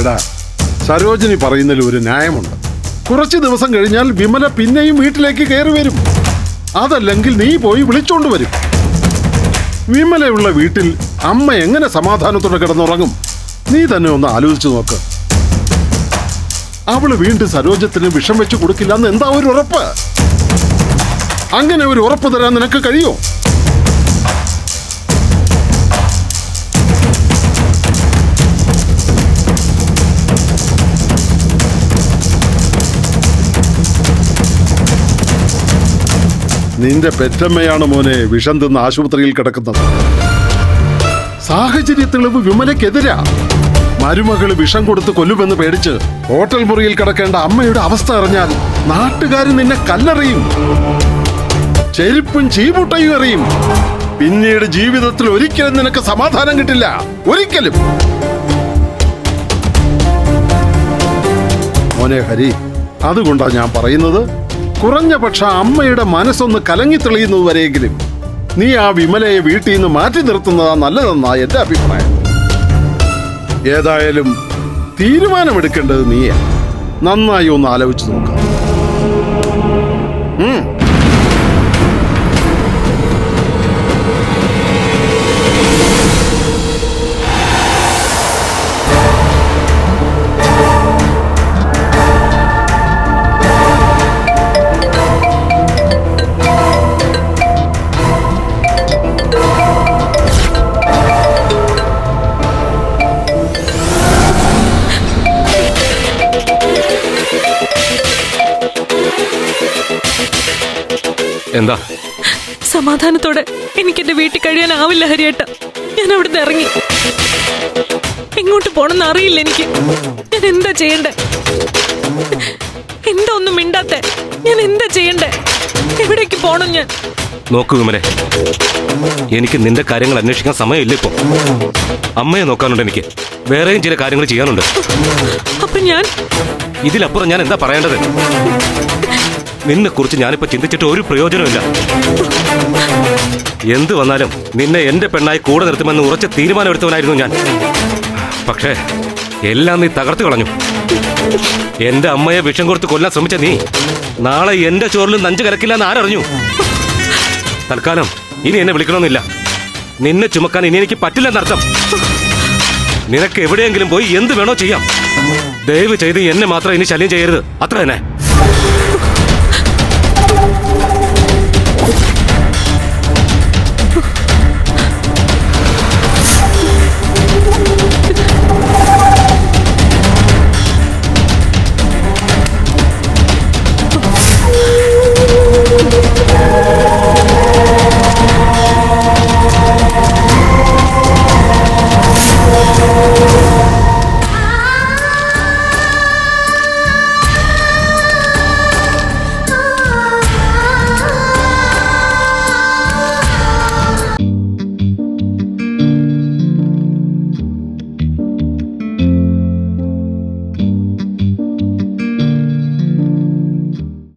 എടാ സരോജിനി പറയുന്നതിൽ ഒരു ന്യായമുണ്ട്. കുറച്ച് ദിവസം കഴിഞ്ഞാൽ വിമല പിന്നെയും വീട്ടിലേക്ക് കയറി വരും. അതല്ലെങ്കിൽ നീ പോയി വിളിച്ചോണ്ട് വരും. വിമലയുള്ള വീട്ടിൽ അമ്മ എങ്ങനെ സമാധാനത്തോടെ കിടന്നുറങ്ങും? നീ തന്നെ ഒന്ന് ആലോചിച്ചു നോക്ക്. അവൾ വീണ്ടും സരോജത്തിന് വിഷം വെച്ച് കൊടുക്കില്ല എന്ന് എന്താ ഒരു ഉറപ്പ്? അങ്ങനെ ഒരു ഉറപ്പ് തരാൻ നിനക്ക് കഴിയോ? നിന്റെ പെറ്റമ്മയാണ് മോനെ വിഷം തിന്ന് ആശുപത്രിയിൽ കിടക്കുന്നത്. സാഹചര്യ തെളിവ് വിമലയ്ക്കെതിരാ. മരുമകൾ വിഷം കൊടുത്ത് കൊല്ലുമെന്ന് പേടിച്ച് ഹോട്ടൽ മുറിയിൽ കിടക്കേണ്ട അമ്മയുടെ അവസ്ഥ അറിഞ്ഞാൽ നാട്ടുകാർ നിന്നെ കല്ലെറിയും. ചെരുപ്പും ചീമുട്ടയും എറിയും. പിന്നീട് ജീവിതത്തിൽ ഒരിക്കലും നിനക്ക് സമാധാനം കിട്ടില്ല. ഒരിക്കലും. മോനെ ഹരി അതുകൊണ്ടാണ് ഞാൻ പറയുന്നത് കുറഞ്ഞ പക്ഷ അമ്മയുടെ മനസ്സൊന്ന് കലങ്ങി തെളിയുന്നത് വരെയെങ്കിലും നീ ആ വിമലയെ വീട്ടിൽ നിന്ന് മാറ്റി നിർത്തുന്നതാ നല്ലതെന്നാ എന്റെ അഭിപ്രായം. ഏതായാലും തീരുമാനമെടുക്കേണ്ടത് നീയാ. നന്നായി ഒന്ന് ആലോചിച്ച് നോക്കാം. എന്താ? സമാധാനത്തോടെ എനിക്ക് എന്റെ വീട്ടിൽ കഴിയാനാവില്ല ഹരിയേട്ട. ഞാൻ അവിടുന്ന് ഇറങ്ങി. എങ്ങോട്ട് പോണെന്ന് അറിയില്ല എനിക്ക്. ഞാൻ എന്താ ചെയ്യണ്ടേ? എന്താ ഒന്നും മിണ്ടാത്തെ? ഞാൻ എന്താ ചെയ്യണ്ടേ? എവിടേക്ക് പോണം ഞാൻ? നോക്കൂ വിമലെ. എനിക്ക് നിന്റെ കാര്യങ്ങൾ അന്വേഷിക്കാൻ സമയമില്ല ഇപ്പൊ. അമ്മയെ നോക്കാനുണ്ട് എനിക്ക്. വേറെയും ചില കാര്യങ്ങൾ ചെയ്യാനുണ്ട്. അപ്പൊ ഞാൻ? ഇതിലപ്പുറം ഞാൻ എന്താ പറയേണ്ടത്? നിന്നെ കുറിച്ച് ഞാനിപ്പോ ചിന്തിച്ചിട്ട് ഒരു പ്രയോജനമില്ല എന്ത് വന്നാലും നിന്നെ എന്റെ പെണ്ണായി കൂടെ നിർത്തുമെന്ന് ഉറച്ച തീരുമാനമെടുത്തവനായിരുന്നു ഞാൻ. പക്ഷേ എല്ലാം നീ തകർത്തു കളഞ്ഞു. എന്റെ അമ്മയെ വിഷം കൊടുത്ത് കൊല്ലാൻ ശ്രമിച്ച നീ നാളെ എന്റെ ചോറിൽ നഞ്ചു കലക്കില്ലെന്ന് ആരറിഞ്ഞു? തൽക്കാലം ഇനി എന്നെ വിളിക്കണമെന്നില്ല. നിന്നെ ചുമക്കാൻ ഇനി എനിക്ക് പറ്റില്ലെന്നർത്ഥം നിനക്ക് എവിടെയെങ്കിലും പോയി എന്ത് വേണോ ചെയ്യാം. ദയവ് ചെയ്ത് എന്നെ മാത്രം ഇനി ശല്യം ചെയ്യരുത്. അത്ര തന്നെ.